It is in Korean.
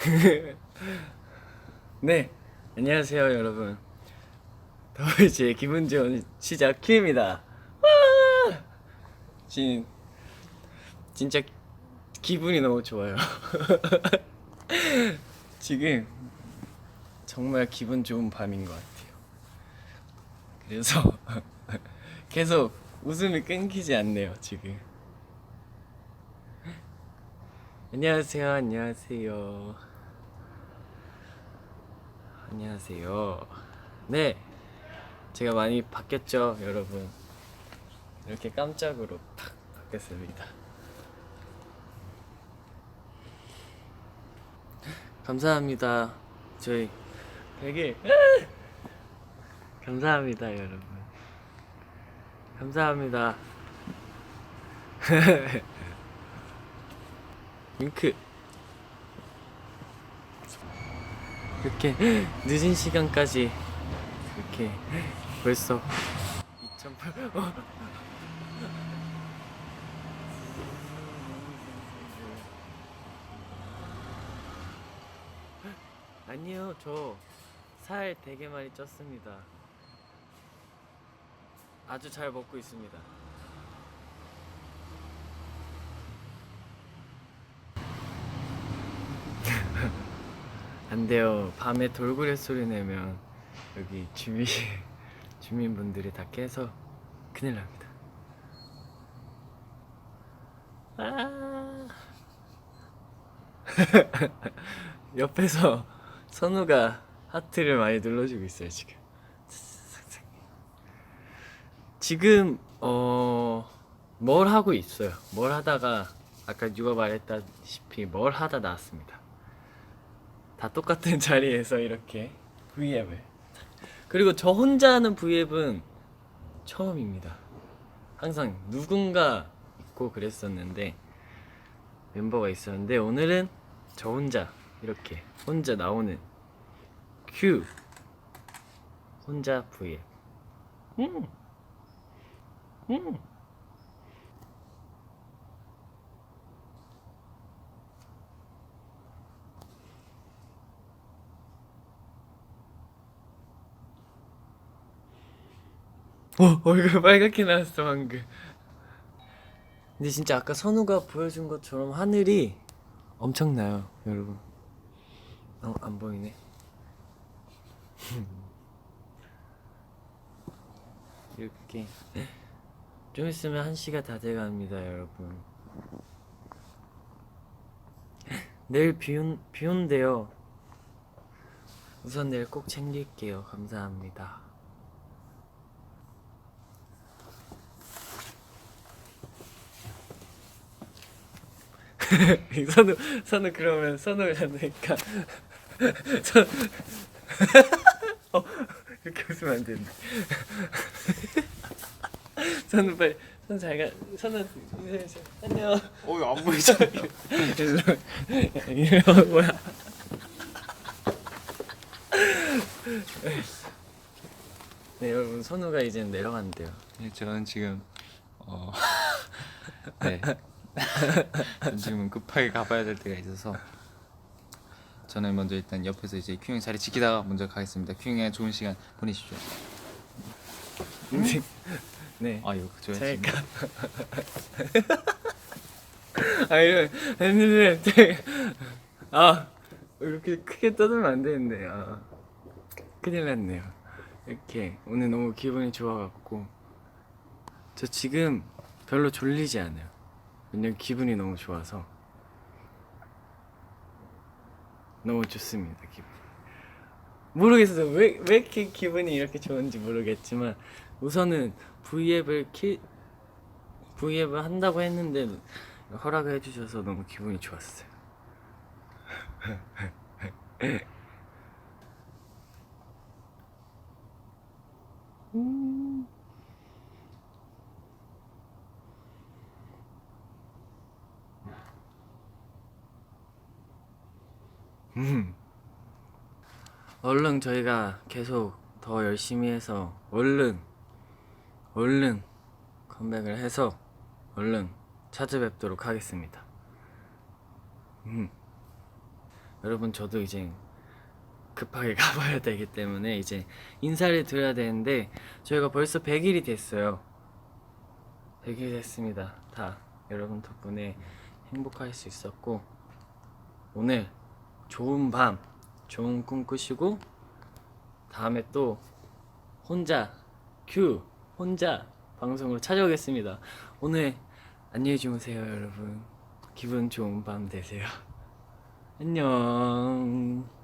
네, 안녕하세요 여러분. 더블지의 기분 좋은 시작 큐입니다. 와! 진 진짜 기분이 너무 좋아요. 지금 정말 기분 좋은 밤인 것 같아요. 그래서 계속 웃음이 끊기지 않네요 지금. 안녕하세요, 안녕하세요. 안녕하세요. 네, 제가 많이 바뀌었죠, 여러분. 이렇게 깜짝으로 탁 바뀌었습니다. 감사합니다. 저희 100일. 감사합니다, 여러분. 감사합니다. 윙크. 이렇게 늦은 시간까지 이렇게 벌써 2008 어. 아니요 저 살 되게 많이 쪘습니다 아주 잘 먹고 있습니다 안 돼요. 밤에 돌고래 소리 내면 여기 주민 주민분들이 다 깨서 큰일 납니다. 아. 옆에서 선우가 하트를 많이 눌러주고 있어요 지금. 지금 어 뭘 하고 있어요. 뭘 하다가 아까 누가 말했다시피 뭘 하다 나왔습니다. 다 똑같은 자리에서 이렇게 V앱을 그리고 저 혼자 하는 V앱은 처음입니다 항상 누군가 있고 그랬었는데 멤버가 있었는데 오늘은 저 혼자 이렇게 혼자 나오는 Q 혼자 V앱 음. 음. 어, 얼굴 빨갛게 나왔어 방금. 근데 진짜 아까 선우가 보여준 것처럼 하늘이 엄청나요, 여러분. 어, 안 보이네. 이렇게 좀 있으면 한 시가 다 돼갑니다, 여러분. 내일 비온 비온대요. 우선 내일 꼭 챙길게요. 감사합니다. 선우 선우 그러면 선우가 되니까. 선 어, 이렇게 웃으면 안 되는데. 선우 빨리 선우 잘가 선우 인사해주세요. 안녕. 어, 안 보이잖아. 이거 뭐야? 네 여러분 선우가 이제 내려간대요. 네, 저는 지금 어, 네, 지금 급하게 가봐야 될 때가 있어서 저는 먼저 일단 옆에서 이제 큐형 자리 지키다가 먼저 가겠습니다. 큐형의 좋은 시간 보내십시오. 네 아, 이거 좋아했습니다. 잘가 아 이거 했는데 되게- 아 이렇게 크게 떠들면 안 되는데 아 큰일 났네요 이렇게 오늘 너무 기분이 좋아갖고 저 지금 별로 졸리지 않아요 왜냐면 기분이 너무 좋아서. 너무 좋습니다 기분 모르겠어요. 왜, 왜 이렇게 기분이 이렇게 좋은지 모르겠지만 우선은 V앱을 키 V앱을 한다고 했는데 허락을 해주셔서 너무 기분이 좋았어요. 음. 얼른 저희가 계속 더 열심히 해서 얼른 얼른 컴백을 해서 얼른 찾아뵙도록 하겠습니다. 음. 여러분 저도 이제 급하게 가봐야 되기 때문에 이제 인사를 드려야 되는데 저희가 벌써 100일이 됐어요. 100일이 됐습니다. 다 여러분 덕분에 행복할 수 있었고 오늘 좋은 밤, 좋은 꿈 꾸시고 다음에 또 혼자 큐 혼자 방송으로 찾아오겠습니다. 오늘 안녕히 주무세요, 여러분. 기분 좋은 밤 되세요. 안녕.